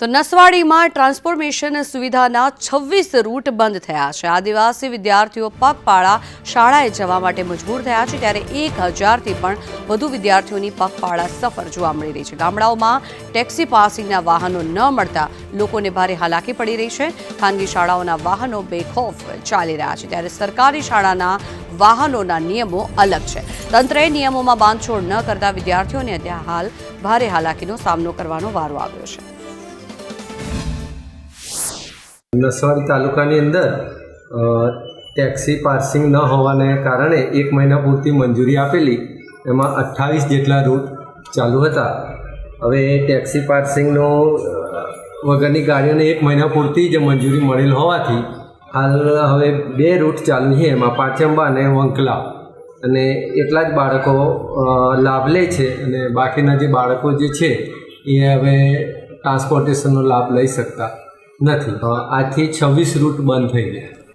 તો નસવાડીમાં ટ્રાન્સફોર્મેશન સુવિધાના છવ્વીસ રૂટ બંધ થયા છે. આદિવાસી વિદ્યાર્થીઓ પગપાળા શાળાએ જવા માટે મજબૂર થયા છે, ત્યારે એક હજારથી પણ વધુ વિદ્યાર્થીઓની પગપાળા સફર જોવા મળી રહી છે. ગામડાઓમાં ટેક્સી પાસિંગના વાહનો ન મળતા લોકોને ભારે હાલાકી પડી રહી છે. ખાનગી શાળાઓના વાહનો બેખોફ ચાલી રહ્યા છે, ત્યારે સરકારી શાળાના વાહનોના નિયમો અલગ છે. તંત્રએ નિયમોમાં બાંધછોડ ન કરતા વિદ્યાર્થીઓને ત્યાં હાલ ભારે હાલાકીનો સામનો કરવાનો વારો આવ્યો છે. નસવાડી તાલુકાની અંદર ટેક્સી પાર્સિંગ ન હોવાને કારણે એક મહિના પૂરતી મંજૂરી આપેલી. એમાં અઠ્ઠાવીસ જેટલા રૂટ ચાલુ હતા. હવે ટેક્સી પાર્સિંગનો વગરની ગાડીઓને એક મહિના પૂરતી જ મંજૂરી મળેલ હોવાથી, હાલ હવે બે રૂટ ચાલુ છે. એમાં પાચંબા અને વંકલા. અને એટલા જ બાળકો લાભ લે છે અને બાકીના જે બાળકો જે છે, એ હવે ટ્રાન્સપોર્ટેશનનો લાભ લઈ શકતા. નથી. આથી છવ્વીસ રૂટ બંધ થઈ ગયા.